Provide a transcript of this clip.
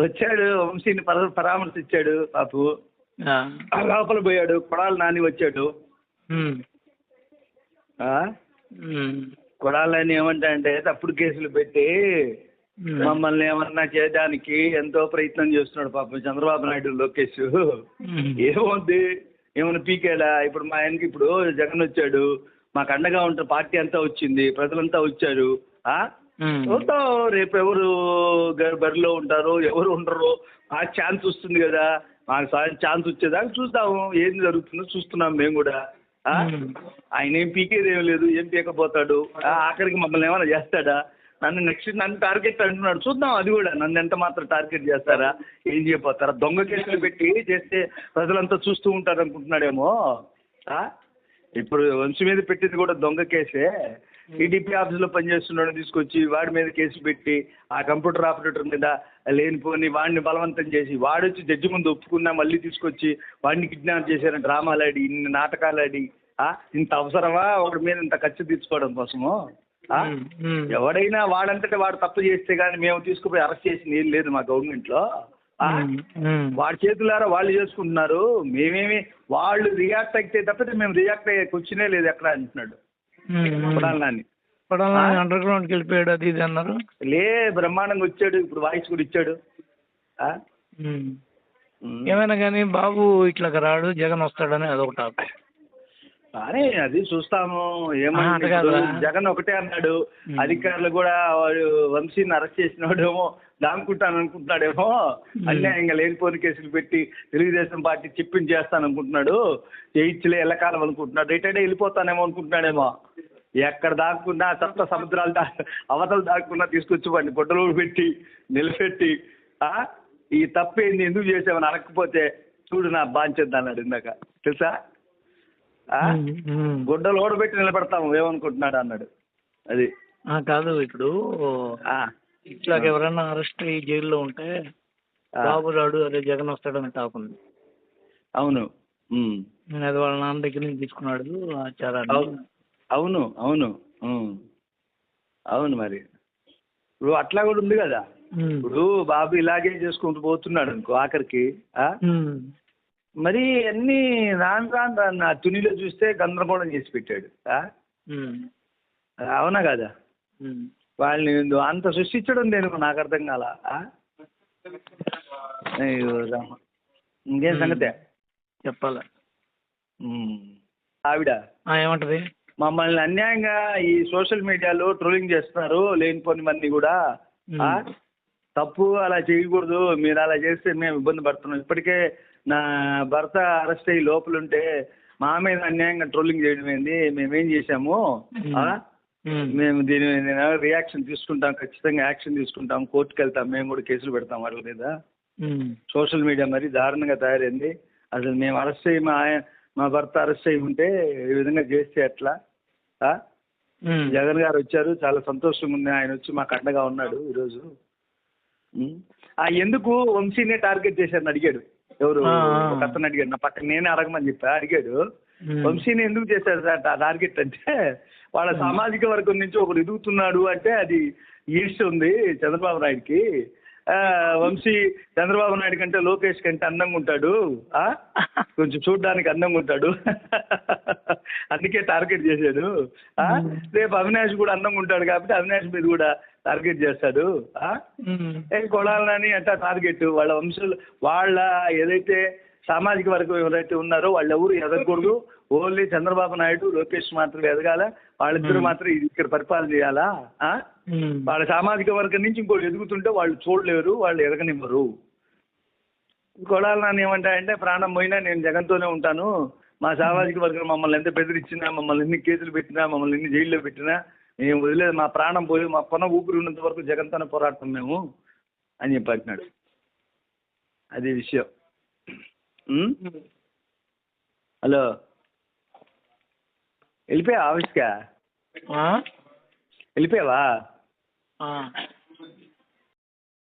వచ్చాడు వంశీని పర పరామర్శించాడు పాపు లోపల పోయాడు కొడాలి నాని వచ్చాడు. కొడాలి నాని ఏమంటా అంటే తప్పుడు కేసులు పెట్టి. మమ్మల్ని ఏమన్నా చేయడానికి ఎంతో ప్రయత్నం చేస్తున్నాడు పాపం చంద్రబాబు నాయుడు లోకేష్. ఏముంది ఏమైనా పీకేడా ఇప్పుడు మా ఆయనకి ఇప్పుడు జగన్ వచ్చాడు. మాకు అండగా ఉంటే పార్టీ అంతా వచ్చింది. ప్రజలంతా వచ్చారు. చూద్దాం రేపు ఎవరు బరిలో ఉంటారు ఎవరు ఉండరు ఆ ఛాన్స్ వస్తుంది కదా. మాకు ఛాన్స్ వచ్చేదాకా చూద్దాము ఏం జరుగుతుందో చూస్తున్నాం మేము కూడా. ఆయన ఏం పీకేది ఏం లేదు ఏం పీకపోతాడు ఆఖరికి మమ్మల్ని ఏమైనా చేస్తాడా? నన్ను నెక్స్ట్ నన్ను టార్గెట్ అంటున్నాడు. చూద్దాం అది కూడా. నన్ను ఎంత మాత్రం టార్గెట్ చేస్తారా? ఏం చేయబోతారా దొంగ కేసులు పెట్టి చేస్తే ప్రజలంతా చూస్తూ ఉంటారు అనుకుంటున్నాడేమో ఆ? ఇప్పుడు వంశీ మీద పెట్టింది కూడా దొంగ కేసే టీడీపీ ఆఫీసులో పనిచేస్తున్నాడు తీసుకొచ్చి వాడి మీద కేసు పెట్టి ఆ కంప్యూటర్ ఆపరేటర్ మీద లేనిపోని వాడిని బలవంతం చేసి వాడొచ్చి జడ్జి ముందు ఒప్పుకున్నా మళ్ళీ తీసుకొచ్చి వాడిని కిడ్నాప్ చేశారని డ్రామాలు ఆడి ఇన్ని నాటకాలు ఆడి ఆ? ఇంత అవసరమా ఒకడి మీద ఇంత ఖర్చు తీర్చుకోవడం కోసము. ఎవడైనా వాడంతటే వాడు తప్పు చేస్తే కానీ మేము తీసుకుపోయి అరెస్ట్ చేసింది ఏం లేదు మా గవర్నమెంట్లో. వాడి చేతులారా వాళ్ళు చేసుకుంటున్నారు. మేమేమి వాళ్ళు రియాక్ట్ అయితే తప్పితే మేము రియాక్ట్ అయ్యే క్వశ్చనే లేదు ఎక్కడ అంటున్నాడు. ఉమ్. కొడాలని. కొడాలని అండర్ గ్రౌండ్కి వెళ్ళిపోయాడు అది ఇది అన్నారు. లే బ్రహ్మాండంగా వచ్చాడు. ఇప్పుడు వాయిస్ కూడా ఇచ్చాడు. ఏమైనా కానీ బాబు ఇట్లా రాడు జగన్ వస్తాడని అదొక టాపిక్ కానీ అది చూస్తాము. ఏమన్నా. జగన్ ఒకటే అన్నాడు. అధికారులు కూడా వాడు వంశీని అరెస్ట్ చేసినాడేమో దాముకుంటాను అనుకుంటున్నాడేమో అన్యాయంగా లేనిపోని కేసులు పెట్టి తెలుగుదేశం పార్టీ చెప్పించి చేస్తాను అనుకుంటున్నాడు చేయించలే ఎల్లకాలం అనుకుంటున్నాడు రిటైర్డ్ వెళ్ళిపోతానేమో అనుకుంటున్నాడేమో. ఎక్కడ దాక్కున్నా సప్త సముద్రాలు దా అవతలు దాక్కున్నా తీసుకొచ్చి వాడిని గొడ్డలో పెట్టి నిలబెట్టి ఆ? ఈ తప్పేంది ఎందుకు చేసామని అడగకపోతే చూడు నా బాంచేద్దా అన్నాడు ఇందాక తెలుసా. గుడ్డలు ఓడబెట్టి నిలబెడతాము ఏమనుకుంటున్నాడు అన్నాడు. అది. కాదు ఇప్పుడు ఆ, ఇట్లా ఎవరైనా అరెస్ట్ అయ్యి జైల్లో ఉంటే ఆ, బాబు రాడు అదే జగన్ వస్తాడని ఉంది అవును. నేను అది వాళ్ళ నాన్న దగ్గర నుంచి తీసుకున్నాడు ఆచారాన్ని అవు- అవును అవును. అవును మరి ఇప్పుడు అట్లా కూడా ఉంది కదా. ఇప్పుడు బాబు ఇలాగే చేసుకుంటూ పోతున్నాడు అనుకో ఆఖరికి ఆ? మరి అన్ని రాను రాను రాను నా తునిలో చూస్తే గందరగోళం చేసి పెట్టాడు ఆ? అవునా కదా. వాళ్ళని అంత సృష్టించడం నేను నాకు అర్థం కాల. ఇంకేం సంగతే? చెప్పాలి. ఆవిడ? ఏమంటది? మమ్మల్ని అన్యాయంగా ఈ సోషల్ మీడియాలో ట్రోలింగ్ చేస్తున్నారు లేనిపోని మంది కూడా? తప్పు అలా చేయకూడదు మీరు అలా చేస్తే మేము ఇబ్బంది పడుతున్నాం. ఇప్పటికే నా భర్త అరెస్ట్ అయ్యి లోపల ఉంటే మా మీద అన్యాయంగా ట్రోలింగ్ చేయడం ఏంది? మేమేం? ఉమ్. మేము దీని మీద రియాక్షన్ తీసుకుంటాం ఖచ్చితంగా యాక్షన్ తీసుకుంటాం కోర్టుకు వెళ్తాం మేము కూడా కేసులు పెడతాం వాళ్ళ మీద. సోషల్ మీడియా మరి దారుణంగా తయారైంది. అసలు మేము అరెస్ట్ అయ్యి మా ఆయన మా భర్త అరెస్ట్ అయ్యి ఉంటే ఈ విధంగా చేస్తే ఎట్లా. జగన్ గారు వచ్చారు చాలా సంతోషంగా ఉంది. ఆయన వచ్చి మాకు అండగా ఉన్నాడు ఈరోజు. ఎందుకు వంశీనే టార్గెట్ చేశారని అడిగాడు. ఎవరు? అతను అడిగాడు. నా పక్కన నేనే అడగమని చెప్పా. అడిగాడు. వంశీని ఎందుకు చేశారు సార్? ఆ టార్గెట్ అంటే వాళ్ళ సామాజిక వర్గం నుంచి ఒకడు ఎదుగుతున్నాడు అంటే అది ఈస్ట్ ఉంది చంద్రబాబు నాయుడుకి. ఆ, వంశీ చంద్రబాబు నాయుడు కంటే లోకేష్ కంటే అందంగా ఉంటాడు. ఆ? కొంచెం చూడడానికి అందంగా ఉంటాడు. అందుకే టార్గెట్ చేశాడు. ఆ? రేపు అవినాష్ కూడా అందంగా ఉంటాడు కాబట్టి అవినాష్ మీద కూడా టార్గెట్ చేస్తాడు. ఆ? కొడాలని అంటే టార్గెట్. వాళ్ళ వంశులు వాళ్ళ ఏదైతే సామాజిక వర్గం ఎవరైతే ఉన్నారో వాళ్ళు ఎవరు ఎదగకూడదు. ఓన్లీ చంద్రబాబు నాయుడు లోకేష్ మాత్రమే ఎదగాల. వాళ్ళిద్దరు మాత్రం ఇక్కడ పరిపాలన చేయాలా. వాళ్ళ సామాజిక వర్గం నుంచి ఇంకోటి ఎదుగుతుంటే వాళ్ళు చూడలేరు వాళ్ళు ఎదగనివ్వరు. కొడాలి నాన్న ఏమంటాయంటే ప్రాణం పోయినా నేను జగన్తోనే ఉంటాను. మా సామాజిక వర్గం మమ్మల్ని ఎంత బెదిరించినా మమ్మల్ని ఎన్ని కేసులు పెట్టినా మమ్మల్ని ఎన్ని జైల్లో పెట్టినా మేము వదిలేదు. మా ప్రాణం పోయి మా కొన ఊపిరి ఉన్నంత వరకు జగన్తోనే పోరాడతాం మేము అని చెప్పి అది విషయం? హలో వెళ్ళిపోయావా ఆఫీస్కా? వెళ్ళిపోయావా.